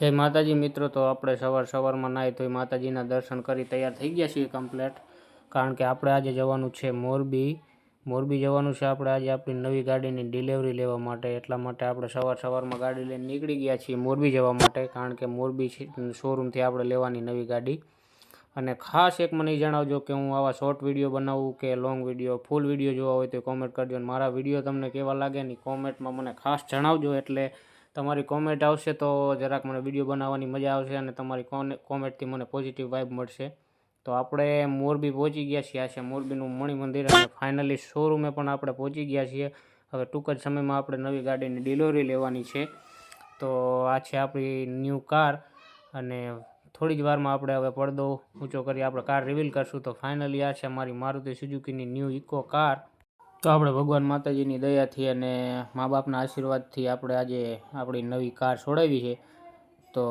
જય માતાજી, મિત્રો, તો આપણે સવાર સવારમાં નાહી તો માતાજીના દર્શન કરી તૈયાર થઈ ગયા છીએ કમ્પ્લેટ. કારણ કે આપણે આજે જવાનું છે મોરબી. મોરબી જવાનું છે આપણે આજે આપણી નવી ગાડીની ડિલિવરી લેવા માટે. એટલા માટે આપણે સવાર સવારમાં ગાડી લઈને નીકળી ગયા છીએ મોરબી જવા માટે, કારણ કે મોરબી શોરૂમથી આપણે લેવાની નવી ગાડી. અને ખાસ એક મને જણાવજો કે હું આવા શોર્ટ વીડિયો બનાવું કે લોંગ વીડિયો ફૂલ વીડિયો જોવા હોય તો કોમેન્ટ કરજો. અને મારા વીડિયો તમને કેવા લાગે ને કોમેન્ટમાં મને ખાસ જણાવજો. એટલે તમારી કોમેન્ટ આવશે તો જરાક મને વીડિયો બનાવવાની મજા આવશે અને તમારી કોમેન્ટથી મને પોઝિટિવ વાઇબ મળશે. તો આપણે મોરબી પહોંચી ગયા છીએ. આ છે મોરબીનું મણિ મંદિર અને ફાઇનલી શોરૂમે પણ આપણે પહોંચી ગયા છીએ. હવે ટૂંક જ સમયમાં આપણે નવી ગાડીની ડિલિવરી લેવાની છે. તો આ છે આપણી ન્યૂ કાર અને થોડી જ વારમાં આપણે હવે પડદો ઊંચો કરી આપણે કાર રિવીલ કરશું. તો ફાઇનલી આ છે મારી મારુતિ સુઝુકીની ન્યૂ ઇકો કાર તો આપણે ભગવાન માતાજીની દયાથી અને મા બાપના આશીર્વાદથી આપણે આજે આપણી નવી કાર છોડાવી છે. તો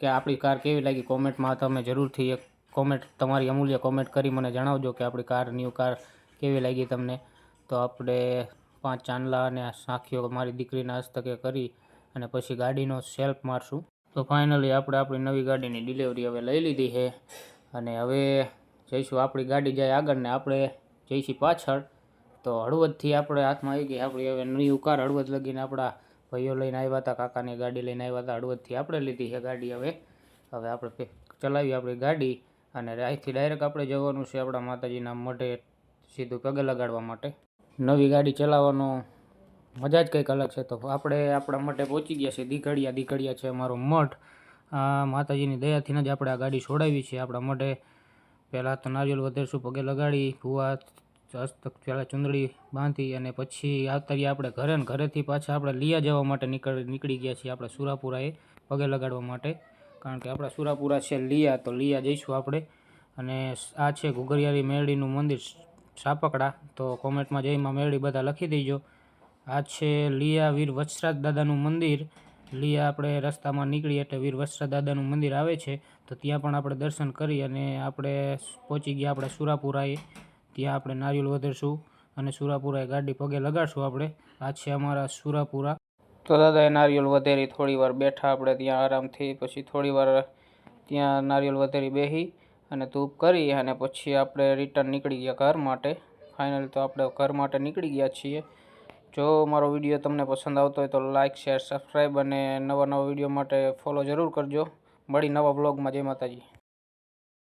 કે આપણી કાર કેવી લાગી કોમેન્ટમાં તમે જરૂરથી એક કોમેન્ટ, તમારી અમૂલ્ય કોમેન્ટ કરી મને જણાવજો કે આપણી કાર, ન્યૂ કાર કેવી લાગી તમને. તો આપણે પાંચ ચાંદલા અને સાખીઓ મારી દીકરીના હસ્તકે કરી અને પછી ગાડીનો સેલ્ફ મારશું. તો ફાઇનલી આપણે આપણી નવી ગાડીની ડિલિવરી હવે લઈ લીધી છે. અને હવે જઈશું આપણી ગાડી જાય આગળ ને આપણે જઈશું પાછળ. તો હળવદથી આપણે હાથમાં આવી ગઈ. આપણી હવે નવી કાર હળવદ લગીને આપણા ભાઈઓ લઈને આવ્યા હતા, કાકાની ગાડી લઈને આવ્યા હતા. હળવદથી આપણે લીધી છે ગાડી હવે. હવે આપણે ચલાવી આપણી ગાડી અને અહીંથી ડાયરેક્ટ આપણે જવાનું છે આપણા માતાજીના મઢે સીધું પગે લગાડવા માટે. નવી ગાડી ચલાવવાનો મજા જ કંઈક અલગ છે. તો આપણે આપણા મઢે પહોંચી ગયા છે દીકડિયા દીકડિયા છે અમારો મઠ માતાજીની દયાથી જ આપણે આ ગાડી છોડાવી છે. આપણા મઢે પહેલાં તો નારિયેળ વધેરશું પગે લગાડી, ભૂવા હસ્તક પહેલાં ચુંદડી બાંધી અને પછી આવતારીએ આપણે ઘરે ને ઘરેથી પાછા આપણે લિયા જવા માટે નીકળ, નીકળી ગયા છીએ આપણે સુરાપુરાએ પગે લગાડવા માટે. કારણ કે આપણા સુરાપુરા છે લિયા, તો લિયા જઈશું આપણે. અને આ છે ઘુઘરિયારી મેરડીનું મંદિર સાપકડા. તો કોમેન્ટમાં જયમાં મેરડી બધા લખી દેજો. આ છે લિયા વીર વત્સરાજ દાદાનું મંદિર. લિયા આપણે રસ્તામાં નીકળીએ એટલે વીર દાદાનું મંદિર આવે છે, તો ત્યાં પણ આપણે દર્શન કરી અને આપણે પહોંચી ગયા આપણે સુરાપુરાએ. ત્યાં આપણે નારિયેળ વધારશું અને સુરાપુરાએ ગાડી પગે લગાડશું આપણે. આ છે અમારા સુરાપુરા. તો દાદાએ નારિયેલ વધેરી થોડીવાર બેઠા આપણે ત્યાં આરામથી, પછી થોડી વાર ત્યાં નારિયેળ વધેરી બેસી અને ધૂપ કરી અને પછી આપણે રિટર્ન નીકળી ગયા ઘર માટે. ફાઇનલ તો આપણે ઘર માટે નીકળી ગયા છીએ. જો મારો વીડિયો તમને પસંદ આવતો હોય તો લાઇક શેર સબસ્ક્રાઈબ અને નવા નવા વીડિયો માટે ફોલો જરૂર કરજો. મળી નવા બ્લોગમાં જય માતાજી.